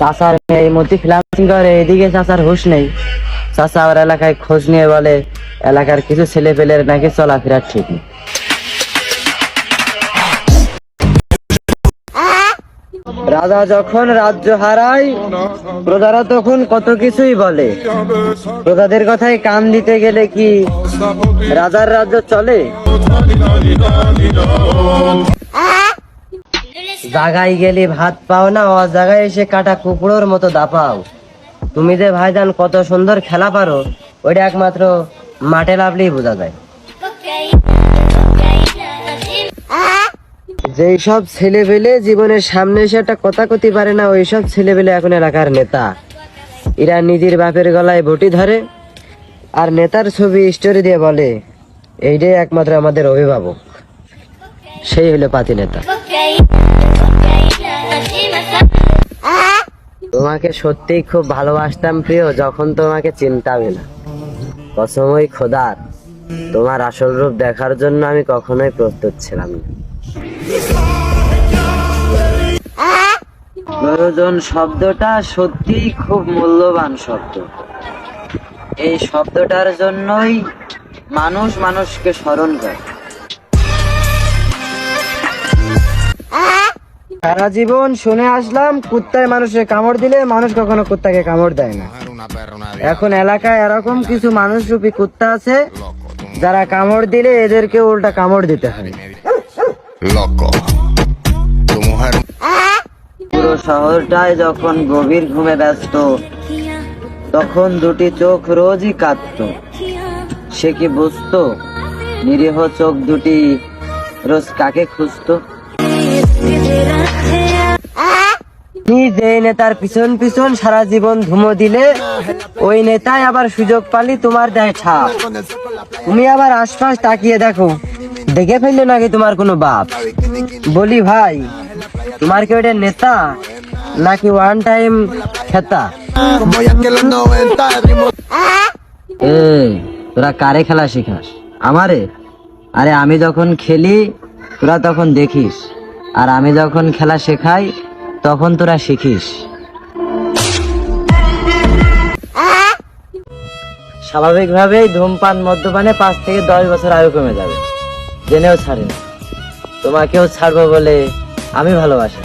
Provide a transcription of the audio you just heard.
চাচার এই মধ্যে ফ্লান্সিং করে এদিকে চাচার হুশ নেই। চাচা আবার এলাকায় খোঁজ নিয়ে বলে, এলাকার কিছু ছেলে পেলের নাকি চলাফেরা ঠিক নেই। রাজা যখন রাজ্য হারায়, প্রজারা তখন কত কিছুই বলে। প্রজাদের কথায় কান দিতে গেলে কি রাজার রাজ্য চলে? জাগায় গেলে ভাত পাও না, ও জায়গায় এসে কাটা কুকুরের মতো দাপাও তুমি যে ভাইজান কত সুন্দর খেলা পারো, ওইটা একমাত্র মাঠে লাভলেই বোঝা যায়। যেই সব ছেলেবেলে জীবনের সামনে এসে একটা কথা কতি পারে না, ওই সব ছেলেবেলে এখন এলাকার নেতা। এরা নিজের বাপের গলায় বটি ধরে, আর নেতার ছবি স্টোরি দিয়ে বলে, এইটাই একমাত্র আমাদের অভিভাবক। সেই হলো পাতি নেতা। তোমাকে সত্যিই খুব ভালোবাসতাম, প্রিয়, যখন তোমাকে চিনতামই না। কসমই খোদার, তোমার আসল রূপ দেখার জন্য আমি কখনোই প্রস্তুত ছিলাম না। প্রয়োজন শব্দটা সত্যিই খুব মূল্যবান শব্দ। এই শব্দটার জন্যই মানুষ মানুষকে স্মরণ করে। সারা জীবন শুনে আসলাম, কুত্তায় মানুষের কামড় দিলে মানুষ কখনো কুত্তাকে কামড় দেয় না। এখন এলাকায় এরকম কিছু মানুষ রূপী কুত্তা আছে, যারা কামড় দিলে এদেরকে উল্টা কামড় দিতে হয়। পুরো শহরটায় যখন গভীর ঘুমে ব্যস্ত, তখন দুটি চোখ রোজই কাঁদত সে কি বুঝতো? নিরীহ চোখ দুটি রোজ কাকে খুঁজতো? যে নেতার পিছন পিছন সারা জীবন ধুমো দিলে, ওই নেতায় আবার সুযোগ পালি তোমার দেয় ছাপ। তুমি আবার আশপাশ তাকিয়ে দেখো, দেখে ফেললে নাকি তোমার কোনো বাপ। বলি, ভাই, তোমার কি ওটা নেতা, নাকি ওয়ান টাইম খেতা? como ya que los 90 el ritmo এ তোরা কারে খেলা শিখাস? আমারে? আরে, আমি যখন খেলি, তোরা তখন দেখিস। আর আমি যখন খেলা শেখাই, তখন তোরা শিখিস। স্বাভাবিকভাবেই ধূমপান মদ্যপানে পাঁচ থেকে দশ বছর আয়ু কমে যাবে। জেনেও ছাড়ি না তোমাকেও ছাড়বো বলে আমি ভালোবাসি।